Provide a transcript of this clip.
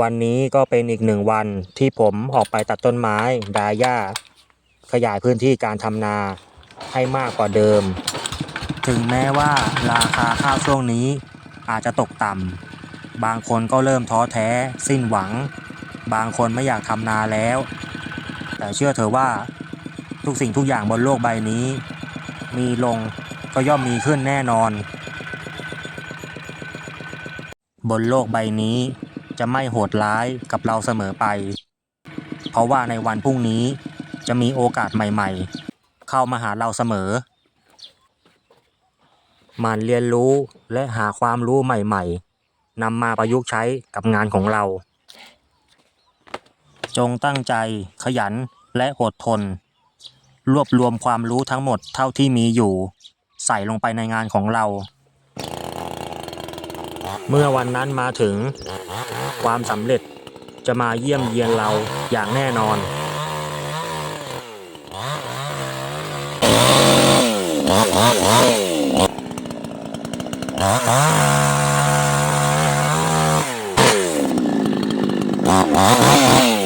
วันนี้ก็เป็นอีกหนึ่งวันที่ผมออกไปตัดต้นไม้ดาหญ้า ขยายพื้นที่การทำนาให้มากกว่าเดิม ถึงแม้ว่าราคาข้าวช่วงนี้อาจจะตกต่ำบางคนก็เริ่มท้อแท้ สิ้นหวัง บางคนไม่อยากทำนาแล้ว แต่เชื่อเถอะว่าทุกสิ่งทุกอย่างบนโลกใบนี้ มีลงก็ย่อมมีขึ้นแน่นอน บนโลกใบนี้ จะไม่โหดร้ายกับเราเสมอไป เพราะว่าในวันพรุ่งนี้จะมีโอกาสใหม่ๆ เข้ามาหาเราเสมอ มันเรียนรู้และหาความรู้ใหม่ๆนำมาประยุกต์ใช้กับงานของเรา จงตั้งใจขยันและอดทน รวบรวมความรู้ทั้งหมดเท่าที่มีอยู่ ใส่ลงไปในงานของเรา เมื่อวันนั้นมาถึง ความสำเร็จจะมาเยี่ยมเยียนเราอย่างแน่นอน Oh,